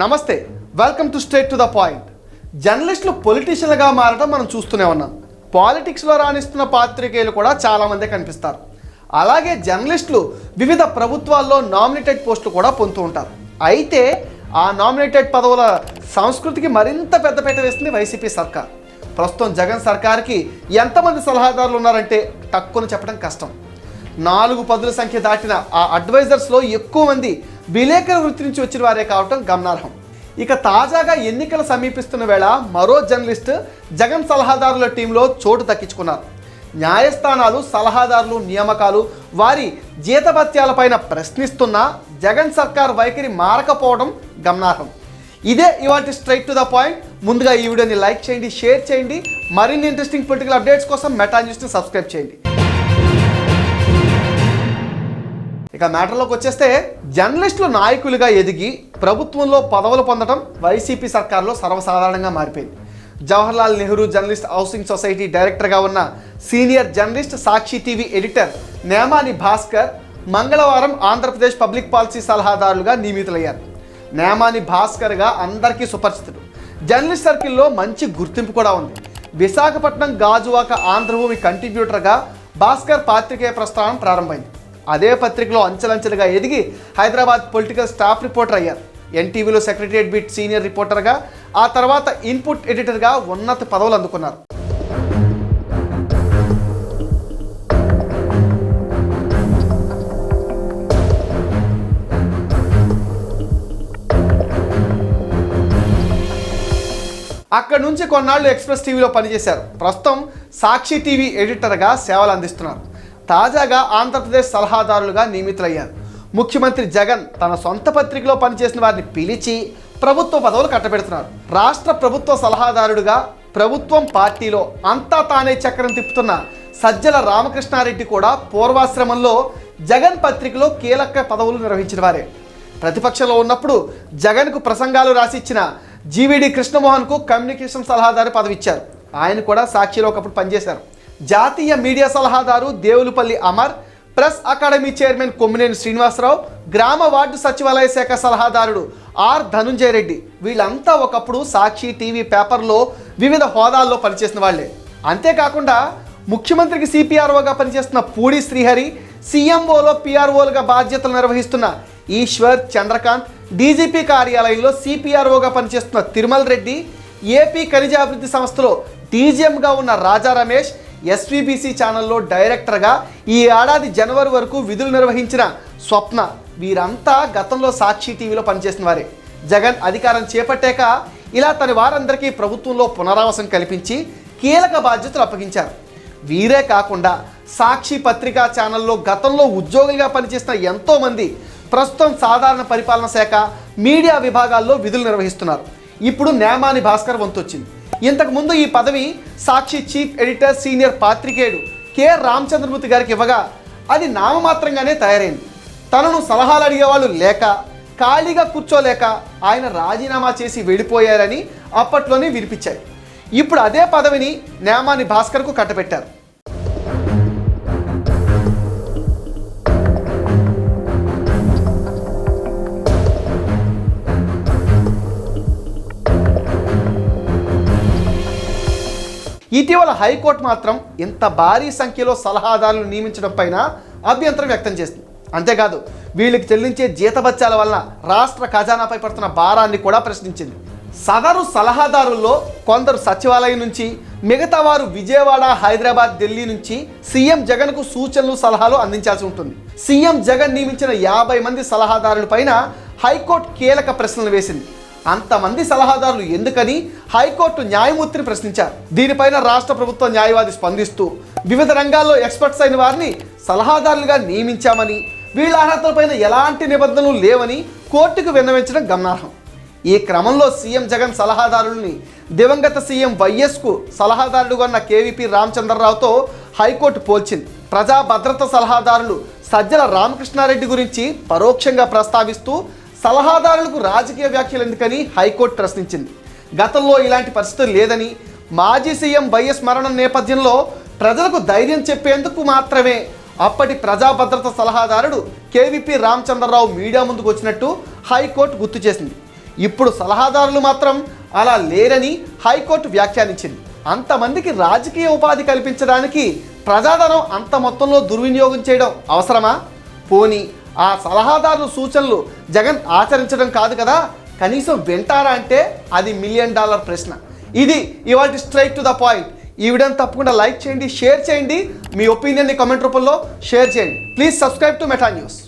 నమస్తే welcome to straight to the point జర్నలిస్టులు పొలిటీషియన్లుగా మారడం మనం చూస్తూనే ఉన్నాం. పాలిటిక్స్లో రాణిస్తున్న పాత్రికేయులు కూడా చాలామంది కనిపిస్తారు. అలాగే జర్నలిస్టులు వివిధ ప్రభుత్వాల్లో నామినేటెడ్ పోస్టులు కూడా పొందుతూ ఉంటారు. అయితే ఆ నామినేటెడ్ పదవుల సంస్కృతికి మరింత పెద్దపీట వేస్తుంది వైసీపీ సర్కార్. ప్రస్తుతం జగన్ సర్కార్కి ఎంతమంది సలహాదారులు ఉన్నారంటే తక్కువ చెప్పడం కష్టం. నాలుగు పదుల సంఖ్య దాటిన ఆ అడ్వైజర్స్లో ఎక్కువ మంది విలేకరుల వృత్తి నుంచి వచ్చిన వారే కావటం గమనార్హం. ఇక తాజాగా ఎన్నికలు సమీపిస్తున్న వేళ మరో జర్నలిస్ట్ జగన్ సలహాదారుల టీంలో చోటు దక్కించుకున్నారు. న్యాయస్థానాలు సలహాదారులు నియామకాలు వారి జీతభత్యాలపైన ప్రశ్నిస్తున్న జగన్ సర్కార్ వైఖరి మారకపోవడం గమనార్హం. ఇదే ఇవాటి స్ట్రైట్ టు ద పాయింట్ ముందుగా ఈ వీడియోని లైక్ చేయండి షేర్ చేయండి. మరిన్ని ఇంట్రెస్టింగ్ పొలిటికల్ అప్డేట్స్ కోసం మెటా న్యూస్ని సబ్స్క్రైబ్ చేయండి. ఇక మ్యాటర్లోకి వచ్చేస్తే జర్నలిస్టులు నాయకులుగా ఎదిగి ప్రభుత్వంలో పదవులు పొందడం వైసీపీ సర్కార్లో సర్వసాధారణంగా మారిపోయింది. Jawaharlal Nehru journalist housing society డైరెక్టర్గా ఉన్న senior journalist Sakshi TV editor Nemani Bhaskar మంగళవారం ఆంధ్రప్రదేశ్ పబ్లిక్ పాలసీ సలహాదారులుగా నియమితులయ్యారు. నేమాని భాస్కర్గా అందరికీ సుపరిచితుడు. జర్నలిస్ట్ సర్కిల్లో మంచి గుర్తింపు కూడా ఉంది. విశాఖపట్నం గాజువాక ఆంధ్రభూమి కంట్రిబ్యూటర్గా భాస్కర్ పాత్రికేయ ప్రస్థానం ప్రారంభమైంది. అదే పత్రికలో అంచెలంచెలుగా ఎదిగి హైదరాబాద్ పొలిటికల్ స్టాఫ్ రిపోర్టర్ అయ్యారు. ఎన్టీవీలో సెక్రటరియట్ బీట్ సీనియర్ రిపోర్టర్గా ఆ తర్వాత ఇన్పుట్ ఎడిటర్గా ఉన్నత పదవులు అందుకున్నారు. అక్కడ నుంచి కొన్నాళ్ళు ఎక్స్ప్రెస్ టీవీలో పనిచేశారు. ప్రస్తుతం సాక్షి టీవీ ఎడిటర్గా సేవలు అందిస్తున్నారు. తాజాగా ఆంధ్రప్రదేశ్ సలహాదారులుగా నియమితులయ్యారు. ముఖ్యమంత్రి జగన్ తన సొంత పత్రికలో పనిచేసిన వారిని పిలిచి ప్రభుత్వ పదవులు కట్టబెడుతున్నారు. రాష్ట్ర ప్రభుత్వ సలహాదారుడుగా ప్రభుత్వం పార్టీలో అంతా తానే చక్రం తిప్పుతున్న సజ్జల రామకృష్ణారెడ్డి కూడా పూర్వాశ్రమంలో జగన్ పత్రికలో కీలక పదవులు నిర్వహించిన వారే. ప్రతిపక్షంలో ఉన్నప్పుడు జగన్కు ప్రసంగాలు రాసిచ్చిన జీవీడి కృష్ణమోహన్కు కమ్యూనికేషన్ సలహాదారు పదవి ఇచ్చారు ఆయన కూడా సాక్షిలో ఒకప్పుడు పనిచేశారు. జాతీయ మీడియా సలహాదారు Devulapalli Amar press academy chairman Kommineni Srinivasa Rao గ్రామ వార్డు సచివాలయ శాఖ సలహాదారుడు ఆర్ ధనుంజయ రెడ్డి. వీళ్ళంతా ఒకప్పుడు సాక్షి టీవీ పేపర్లో వివిధ హోదాల్లో పనిచేసిన వాళ్ళే. అంతేకాకుండా ముఖ్యమంత్రికి సిపిఆర్ఓగా పనిచేస్తున్న పూడి శ్రీహరి సీఎంఓలో పిఆర్ఓలుగా బాధ్యతలు నిర్వహిస్తున్న ఈశ్వర్ చంద్రకాంత్ డీజీపీ కార్యాలయంలో సిపిఆర్ఓగా పనిచేస్తున్న తిరుమల రెడ్డి ఏపీ ఖనిజాభివృద్ధి సంస్థలో డీజీఎంగా ఉన్న రాజా రమేష్ ఎస్వీబీసీ ఛానల్లో డైరెక్టర్గా ఈ ఏడాది జనవరి వరకు విధులు నిర్వహించిన స్వప్న. వీరంతా గతంలో సాక్షి టీవీలో పనిచేసిన వారే. జగన్ అధికారం చేపట్టాక ఇలా తన వారందరికీ ప్రభుత్వంలో పునరావాసం కల్పించి కీలక బాధ్యతలు అప్పగించారు. వీరే కాకుండా సాక్షి పత్రికా ఛానల్లో గతంలో ఉద్యోగులుగా పనిచేసిన ఎంతోమంది ప్రస్తుతం సాధారణ పరిపాలన శాఖ మీడియా విభాగాల్లో విధులు నిర్వహిస్తున్నారు. ఇప్పుడు నేమాని భాస్కర్ వంతు వచ్చింది ఈ పదవి సాక్షి చీఫ్ ఎడిటర్ సీనియర్ పాత్రికేయుడు కె. రామచంద్రమూర్తి గారికి ఇవ్వగా అది నామమాత్రంగానే తయారైంది. తనను సలహాలు అడిగేవాళ్ళు లేక ఖాళీగా కూర్చోలేక ఆయన రాజీనామా చేసి వెళ్ళిపోయారని అప్పట్లోనే వినిపించాయి. ఇప్పుడు అదే పదవిని నేమాని భాస్కర్కు కట్టబెట్టారు. ఇటీవల హైకోర్టు మాత్రం ఇంత భారీ సంఖ్యలో సలహాదారులు నియమించడం పైన అభ్యంతరం వ్యక్తం చేసింది. అంతేకాదు వీళ్ళకి చెల్లించే జీతబత్యాల వలన రాష్ట్ర ఖజానాపై పడుతున్న భారాన్ని కూడా ప్రశ్నించింది. సదరు సలహాదారుల్లో కొందరు సచివాలయం నుంచి మిగతా వారు విజయవాడ హైదరాబాద్ ఢిల్లీ నుంచి సీఎం జగన్కు సూచనలు సలహాలు అందించాల్సి ఉంటుంది. సీఎం జగన్ నియమించిన యాభై మంది సలహాదారుల పైన హైకోర్టు కీలక ప్రశ్నలు వేసింది. అంతమంది సలహాదారులు ఎందుకని? హైకోర్టు న్యాయమూర్తిని ప్రశ్నించారు. దీనిపైన రాష్ట్ర ప్రభుత్వ న్యాయవాది స్పందిస్తూ వివిధ రంగాల్లో ఎక్స్పర్ట్స్ అయిన వారిని సలహాదారులుగా నియమించామని వీళ్ళ అర్హతలపైన ఎలాంటి నిబంధనలు లేవని కోర్టుకు విన్నవించడం గమనార్హం. ఈ క్రమంలో సీఎం జగన్ సలహాదారుల్ని దివంగత సీఎం వైఎస్కు సలహాదారుడుగా ఉన్న కేవీపీ రామచంద్రరావుతో హైకోర్టు పోల్చింది. ప్రజా భద్రత సలహాదారులు సజ్జల రామకృష్ణారెడ్డి గురించి పరోక్షంగా ప్రస్తావిస్తూ సలహాదారులకు రాజకీయ వ్యాఖ్యలు ఎందుకని హైకోర్టు ప్రశ్నించింది. గతంలో ఇలాంటి పరిస్థితులు లేదని మాజీ సీఎం వైఎస్ మరణం నేపథ్యంలో ప్రజలకు ధైర్యం చెప్పేందుకు మాత్రమే అప్పటి ప్రజా భద్రత సలహాదారుడు కేవీపీ రామచంద్రరావు మీడియా ముందుకు వచ్చినట్టు హైకోర్టు గుర్తు చేసింది. ఇప్పుడు సలహాదారులు మాత్రం అలా లేరని హైకోర్టు వ్యాఖ్యానించింది. అంతమందికి రాజకీయ ఉపాధి కల్పించడానికి ప్రజాధనం అంత మొత్తంలో దుర్వినియోగం చేయడం అవసరమా? పోనీ ఆ సలహాదారుల సూచనలు జగన్ ఆచరించడం కాదు కదా? కనీసం వింటారా అంటే అది మిలియన్ డాలర్ ప్రశ్న. ఇది ఇవాళ స్ట్రైట్ టు ద పాయింట్ ఈ వీడియోని తప్పకుండా లైక్ చేయండి షేర్ చేయండి. మీ ఒపీనియన్ని కామెంట్ రూపంలో షేర్ చేయండి. Please subscribe to Meta news